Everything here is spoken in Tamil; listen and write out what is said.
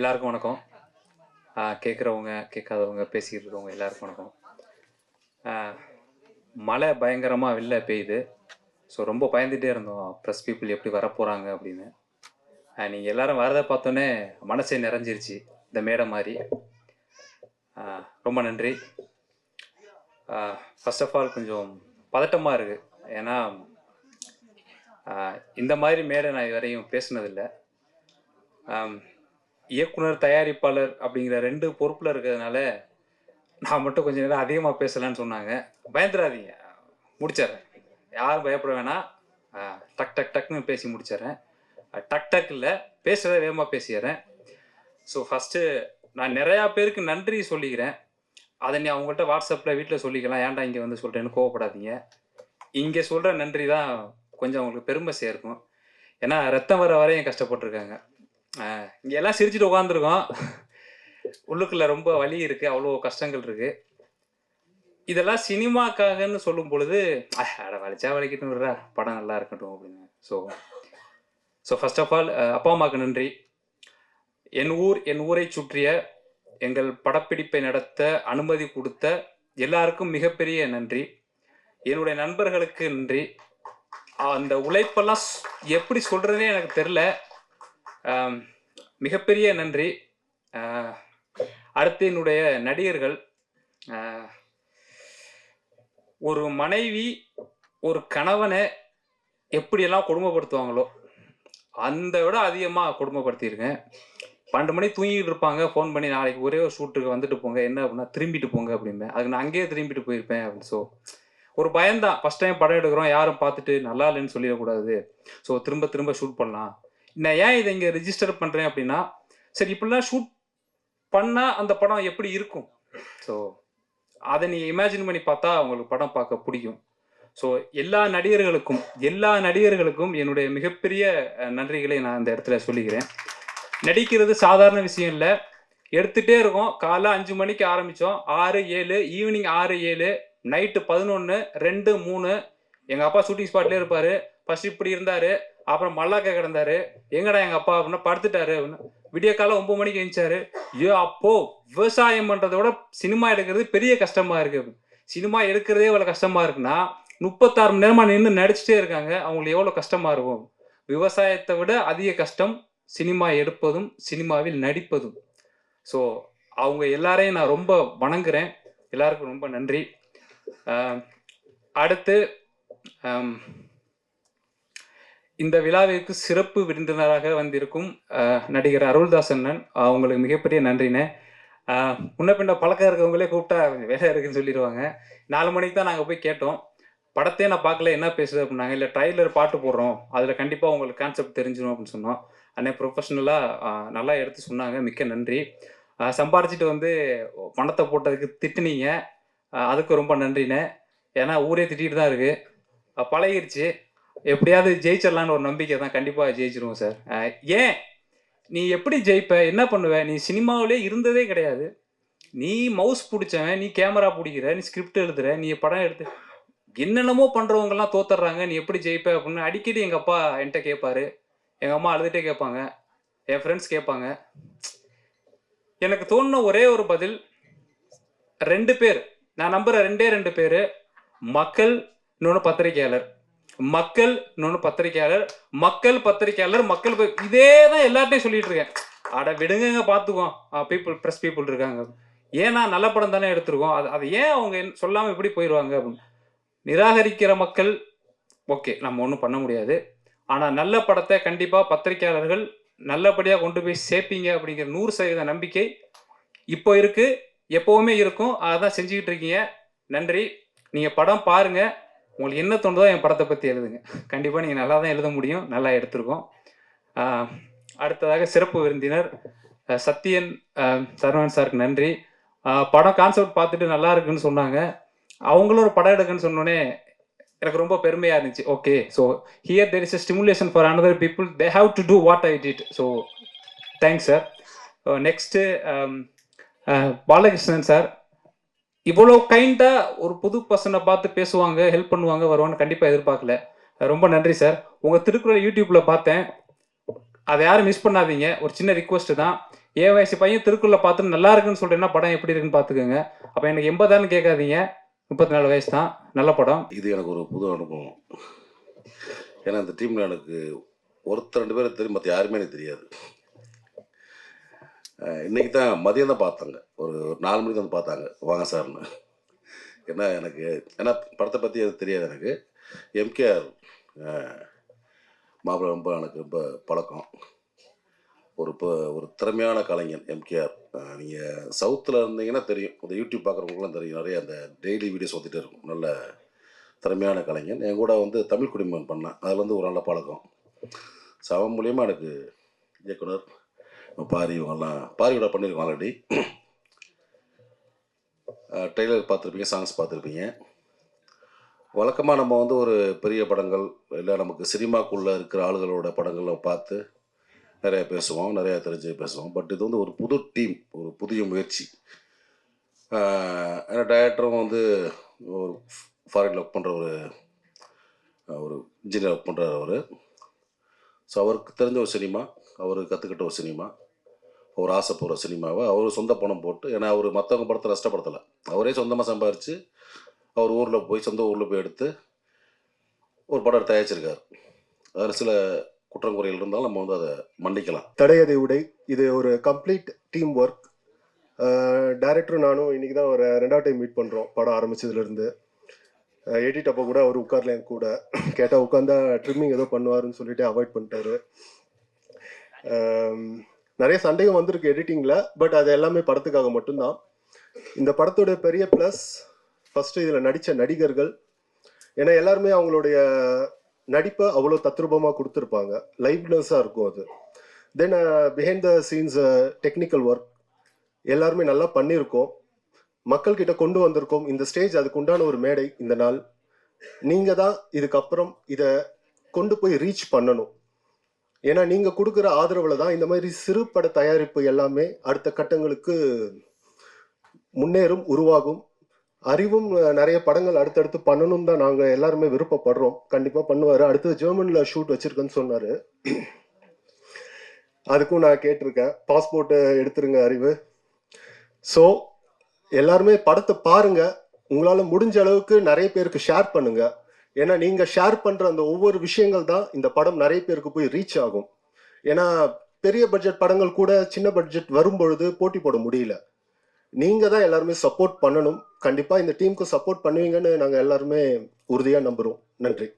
எல்லாருக்கும் வணக்கம். கேட்குறவங்க கேட்காதவங்க பேசிக்கிட்டு இருக்கவங்க எல்லாருக்கும் வணக்கம். மழை பயங்கரமாக வெளில பெய்யுது. ஸோ ரொம்ப பயந்துகிட்டே இருந்தோம். ப்ரெஸ் பீப்புள் எப்படி வரப்போகிறாங்க அப்படின்னு. நீங்கள் எல்லாரும் வரதை பார்த்தோன்னே மனசே நிறைஞ்சிருச்சு இந்த மேடை மாதிரி. ரொம்ப நன்றி. ஃபர்ஸ்ட் ஆஃப் ஆல் கொஞ்சம் பதட்டமாக இருக்குது ஏன்னா இந்த மாதிரி மேடை நான் இதுவரையும் பேசுனதில்லை. இயக்குனர் தயாரிப்பாளர் அப்படிங்கிற ரெண்டு பொறுப்பில் இருக்கிறதுனால நான் மட்டும் கொஞ்சம் நேரம் அதிகமாக பேசலான்னு சொன்னாங்க. பயந்துடாதீங்க. முடிச்சிடுறேன். யாரும் பயப்பட வேணாம் டக் டக் டக்னு பேசி முடிச்சிடுறேன். டக் டக் இல்லை. பேசுகிறத வேகமாக பேசிடுறேன். ஸோ ஃபஸ்ட்டு நான் நிறையா பேருக்கு நன்றி சொல்லிக்கிறேன். அதை நீ அவங்கள்ட்ட வாட்ஸ்அப்பில் வீட்டில் சொல்லிக்கலாம். ஏன்டா இங்கே வந்து சொல்கிறேன்னு கோவப்படாதீங்க. இங்கே சொல்கிற நன்றி தான் கொஞ்சம் அவங்களுக்கு பெருமை சேர்க்கும். ஏன்னா ரத்தம் வர வரையும் கஷ்டப்பட்டிருக்காங்க. இங்கே எல்லாம் சிரிச்சுட்டு உட்காந்துருக்கோம் உள்ளுக்குள்ள ரொம்ப வலி இருக்கு அவ்வளோ கஷ்டங்கள் இருக்கு. இதெல்லாம் சினிமாக்காகன்னு சொல்லும் பொழுது அட வலிச்சா வலிக்கட்டும் விடுறா படம் நல்லா இருக்கட்டும் அப்படின்னு. So so first of all அப்பா அம்மாவுக்கு நன்றி. என் ஊர் என் ஊரை சுற்றிய எங்கள் படப்பிடிப்பை நடத்த அனுமதி கொடுத்த எல்லாருக்கும் மிகப்பெரிய நன்றி. என்னுடைய நண்பர்களுக்கு நன்றி. அந்த உழைப்பெல்லாம் எப்படி சொல்றதுனே எனக்கு தெரில மிகப்பெரிய நன்றி. அடுத்து என்னுடைய நடிகர்கள் ஒரு மனைவி ஒரு கணவனை எப்படியெல்லாம் கொடுமைப்படுத்துவாங்களோ அந்த விட அதிகமாக கொடுமைப்படுத்தியிருக்கேன். பன்னெண்டு மணி தூங்கிட்டு இருப்பாங்க ஃபோன் பண்ணி நாளைக்கு ஒரே ஒரு ஷூட்டுக்கு வந்துட்டு போங்க என்ன அப்படின்னா திரும்பிட்டு போங்க அப்படிம்பேன் அதுக்கு நான் அங்கேயே திரும்பிட்டு போயிருப்பேன் அப்படின்னு. ஸோ ஒரு பயம்தான். ஃபர்ஸ்ட் டைம் படம் எடுக்கிறோம் யாரும் பார்த்துட்டு நல்லா இல்லைன்னு சொல்லிடக்கூடாது. ஸோ திரும்ப திரும்ப ஷூட் பண்ணலாம். நான் ஏன் இதை இங்கே ரிஜிஸ்டர் பண்ணுறேன் அப்படின்னா சரி இப்படிலாம் ஷூட் பண்ணால் அந்த படம் எப்படி இருக்கும்? ஸோ அதை நீ இமேஜின் பண்ணி பார்த்தா உங்களுக்கு படம் பார்க்க பிடிக்கும் ஸோ எல்லா நடிகர்களுக்கும் எல்லா நடிகர்களுக்கும் என்னுடைய மிகப்பெரிய நன்றிகளை நான் இந்த இடத்துல சொல்லிக்கிறேன். நடிக்கிறது சாதாரண விஷயம் இல்லை. எடுத்துகிட்டே இருக்கோம். காலைல அஞ்சு மணிக்கு ஆரம்பித்தோம் ஆறு ஏழு ஈவினிங் ஆறு ஏழு நைட்டு பதினொன்று ரெண்டு மூணு. எங்கள் அப்பா ஷூட்டிங் ஸ்பாட்லேயே இருப்பார். ஃபர்ஸ்ட் இப்படி இருந்தார். அப்புறம் மல்லாக்கா கிடந்தாரு. எங்கடா எங்கள் அப்பா? அப்படின்னா படுத்துட்டாரு. அப்படின்னு விடிய காலம் ஒன்பது மணிக்கு எழுந்தாரு ஐயோ அப்போ விவசாயம் பண்றதை விட சினிமா எடுக்கிறது பெரிய கஷ்டமா இருக்கு. சினிமா எடுக்கிறதே இவ்வளோ கஷ்டமா இருக்குன்னா முப்பத்தாறு மணி நேரமா நின்று நடிச்சுட்டே இருக்காங்க. அவங்களுக்கு எவ்வளோ கஷ்டமா இருக்கும்? விவசாயத்தை விட அதிக கஷ்டம் சினிமா எடுப்பதும் சினிமாவில் நடிப்பதும். ஸோ அவங்க எல்லாரையும் நான் ரொம்ப வணங்குறேன். எல்லாருக்கும் ரொம்ப நன்றி. அடுத்து இந்த விழாவிற்கு சிறப்பு விருந்தினராக வந்திருக்கும் நடிகர் அருள்தாஸ் அண்ணன் அவங்களுக்கு மிகப்பெரிய நன்றிண்ணே. முன்ன பின்ன பழக்கம் இருக்கவங்களே கூப்பிட்டா கொஞ்சம் வேலை இருக்குன்னு சொல்லிடுவாங்க. நாலு மணிக்கு தான் நாங்கள் போய் கேட்டோம். படத்தையே நான் பார்க்கல என்ன பேசுது அப்படின்னாங்க. இல்லை ட்ரைலர் பாட்டு போடுறோம். அதில் கண்டிப்பாக உங்களுக்கு கான்செப்ட் தெரிஞ்சிடும் அப்படின்னு சொன்னோம். அண்ணே ப்ரொஃபஷனலாக நல்லா எடுத்து சொன்னாங்க. மிக்க நன்றி. சம்பாரிச்சிட்டு வந்து பணத்தை போட்டதுக்கு திட்டுனீங்க. அதுக்கு ரொம்ப நன்றிண்ணே. ஏன்னா ஊரே திட்டிகிட்டு தான் இருக்குது பழகிருச்சு. எப்படியாவது ஜெயிச்சிடலான்னு ஒரு நம்பிக்கை தான் கண்டிப்பாக ஜெயிச்சிருவோம் சார். ஏன்? நீ எப்படி ஜெயிப்ப? என்ன பண்ணுவ? நீ சினிமாவிலே இருந்ததே கிடையாது. நீ மவுஸ் பிடிச்சவன் நீ கேமரா பிடிக்கிற நீ ஸ்கிரிப்ட் எழுதுற நீ படம் எடுத்து என்னென்னமோ பண்றவங்கலாம் தோத்துடுறாங்க. நீ எப்படி ஜெயிப்ப அப்படின்னு அடிக்கடி எங்கள் அப்பா என்கிட்ட கேட்பாரு எங்கள் அம்மா அழுதுகிட்டே கேட்பாங்க. என் ஃப்ரெண்ட்ஸ் கேட்பாங்க. எனக்கு தோணுன ஒரே ஒரு பதில் ரெண்டு பேர் நான் நம்புகிற ரெண்டே ரெண்டு பேர் மக்கள் இன்னொன்று பத்திரிகையாளர். மக்கள் இன்னொன்று பத்திரிகையாளர் மக்கள் பத்திரிகையாளர் மக்கள் இதே தான் எல்லார்ட்டையும் சொல்லிட்டு இருக்கேன் அட விடுங்கங்க பார்த்துக்குவோம் பீப்புள் ப்ரெஸ் பீப்புள் இருக்காங்க. ஏன்னா நல்ல படம் தானே எடுத்திருக்கோம். அது அதை ஏன் அவங்க சொல்லாமல் சொல்லாம இப்படி போயிடுவாங்க அப்படின்னு நிராகரிக்கிற மக்கள் ஓகே நம்ம ஒன்றும் பண்ண முடியாது. ஆனால் நல்ல படத்தை கண்டிப்பாக பத்திரிகையாளர்கள் நல்லபடியாக கொண்டு போய் சேர்ப்பீங்க அப்படிங்கிற நூறு சதவீத நம்பிக்கை இப்போ இருக்குது எப்போவுமே இருக்கும். அதை தான் செஞ்சுக்கிட்டு இருக்கீங்க. நன்றி. நீங்கள் படம் பாருங்கள் உங்களுக்கு என்ன தோணுதோ என் படத்தை பற்றி எழுதுங்க. கண்டிப்பாக நீங்கள் நல்லா தான் எழுத முடியும். நல்லா எடுத்திருக்கோம். அடுத்ததாக சிறப்பு விருந்தினர் சத்யன் அஹ், சரவணன் சாருக்கு நன்றி. படம் கான்செப்ட் பார்த்துட்டு நல்லா இருக்குன்னு சொன்னாங்க. அவங்களும் ஒரு படம் எடுக்குன்னு சொன்னோடனே எனக்கு ரொம்ப பெருமையாக இருந்துச்சு. Okay so here there is a stimulation for another people they have to do what I did so thanks sir next Balakrishnan sir. இவ்வளோ கைண்டாக ஒரு புது பர்சனை பார்த்து பேசுவாங்க ஹெல்ப் பண்ணுவாங்க வருவான்னு கண்டிப்பாக எதிர்பார்க்கல. ரொம்ப நன்றி சார் உங்கள் திருக்குறள் யூடியூப்பில் பார்த்தேன். அதை யாரும் மிஸ் பண்ணாதீங்க. ஒரு சின்ன ரிக்வெஸ்ட் தான். ஏன் வயசு பையன் திருக்குறளை பார்த்து நல்லா இருக்குன்னு சொல்கிறேன்னா படம் எப்படி இருக்குன்னு பார்த்துக்கோங்க. அப்போ எனக்கு எண்பதான்னு கேட்காதீங்க. முப்பத்தி நாலு வயசு தான். நல்ல படம். இது எனக்கு ஒரு புது அனுபவம். ஏன்னா அந்த டீமில் எனக்கு ஒருத்தர் ரெண்டு பேரும் தெரியும் மற்ற யாருமே எனக்கு தெரியாது. இன்றைக்கி தான் மதியம் தான் பார்த்தாங்க. ஒரு நாலு மணிக்கு வந்து பார்த்தாங்க. வாங்க சார்னு. ஏன்னா எனக்கு ஏன்னா படத்தை பற்றி அது தெரியாது எனக்கு. எம்கேஆர் மாப்பிள்ளை ரொம்ப எனக்கு ரொம்ப பழக்கம். ஒரு இப்போ ஒரு திறமையான கலைஞன் எம்கேஆர். நீங்கள் சவுத்தில் இருந்தீங்கன்னா தெரியும். இந்த யூடியூப் பார்க்குறவங்களுக்குலாம் தெரியும். நிறைய அந்த டெய்லி வீடியோஸ் வந்துட்டே இருக்கும். நல்ல திறமையான கலைஞன். என் கூட வந்து தமிழ் குடிமகன் பண்ணேன். அதில் வந்து ஒரு நல்ல பழக்கம். ஸோ அவன் மூலியமாக எனக்கு இயக்குனர் பாரி இவங்கெல்லாம் பாரியோட பண்ணியிருக்கோம் ஆல்ரெடி ட்ரெய்லர் பார்த்துருப்பீங்க சாங்ஸ் பார்த்துருப்பீங்க. வழக்கமாக நம்ம வந்து ஒரு பெரிய படங்கள் இல்லை நமக்கு சினிமாக்குள்ளே இருக்கிற ஆளுகளோட படங்களை பார்த்து நிறையா பேசுவோம் நிறையா தெரிஞ்சு பேசுவோம். பட் இது வந்து ஒரு புது டீம் ஒரு புதிய முயற்சி. ஏன்னா டைரக்டரும் வந்து ஒரு ஃபாரின் ஒர்க் பண்ணுற ஒரு ஒரு இன்ஜினியர் ஒர்க் பண்ணுறார் அவர். ஸோ அவருக்கு தெரிஞ்ச ஒரு சினிமா அவர் கற்றுக்கிட்ட ஒரு சினிமா அவர் ஆசைப்படுற சினிமாவை அவர் சொந்த பணம் போட்டு ஏன்னா அவர் மற்றவங்க படத்தை நஷ்டப்படுத்தலை. அவரே சொந்தமாக சம்பாரித்து அவர் ஊரில் போய் சொந்த ஊரில் போய் எடுத்து ஒரு படம் தயாரிச்சிருக்கார். அதில் சில குற்றங்குறைகள் இருந்தாலும் நம்ம வந்து அதை மன்னிக்கலாம். தடையதை உடை இது ஒரு கம்ப்ளீட் டீம் ஒர்க் டேரக்டரும் நானும் இன்றைக்கி தான் ஒரு ரெண்டாவது டைம் மீட் பண்ணுறோம் படம் ஆரம்பித்ததுலேருந்து எடிட் அப்போ கூட அவர் உட்கார்ல என் கூட. கேட்டால் உட்காந்தா ட்ரிம்மிங் ஏதோ பண்ணுவாருன்னு சொல்லிட்டு அவாய்ட் பண்ணிட்டாரு. நிறைய சண்டையும் வந்திருக்கு எடிட்டிங்கில் பட் அது எல்லாமே படத்துக்காக மட்டும்தான். இந்த படத்தோட பெரிய ப்ளஸ் ஃபஸ்ட்டு இதில் நடித்த நடிகர்கள். ஏன்னா எல்லாருமே அவங்களுடைய நடிப்பை அவ்வளோ தத்ரூபமாக கொடுத்துருப்பாங்க. லைவ்னஸாக இருக்கும் அது. Then behind the scenes technical work எல்லாருமே நல்லா பண்ணியிருக்கோம். மக்கள்கிட்ட கொண்டு வந்திருக்கோம் இந்த ஸ்டேஜ் அதுக்கு உண்டான ஒரு மேடை இந்த நாள். நீங்கள் தான் இதுக்கப்புறம் இதை கொண்டு போய் ரீச் பண்ணணும். ஏன்னா நீங்கள் கொடுக்குற ஆதரவில் தான் இந்த மாதிரி சிறு பட தயாரிப்பு எல்லாமே அடுத்த கட்டங்களுக்கு முன்னேறும் உருவாகும். அறிவும் நிறைய படங்கள் அடுத்தடுத்து பண்ணணும் தான் நாங்கள் எல்லாருமே விருப்பப்படுறோம். கண்டிப்பாக பண்ணுவார். அடுத்து ஜெர்மனில் ஷூட் வச்சிருக்கேன்னு சொன்னார். அதுக்கும் நான் கேட்டிருக்கேன். பாஸ்போர்ட் எடுத்துருங்க அறிவு. ஸோ எல்லாருமே படத்தை பாருங்க. உங்களால முடிஞ்ச அளவுக்கு நிறைய பேருக்கு ஷேர் பண்ணுங்க. ஏன்னா நீங்க ஷேர் பண்ற அந்த ஒவ்வொரு விஷயங்கள் தான் இந்த படம் நிறைய பேருக்கு போய் ரீச் ஆகும். ஏன்னா பெரிய பட்ஜெட் படங்கள் கூட சின்ன பட்ஜெட் வரும்பொழுது போட்டி போட முடியல. நீங்க தான் எல்லாருமே சப்போர்ட் பண்ணணும். கண்டிப்பா இந்த டீமுக்கு சப்போர்ட் பண்ணுவீங்கன்னு நாங்க எல்லாருமே உறுதியா நம்புறோம். நன்றி.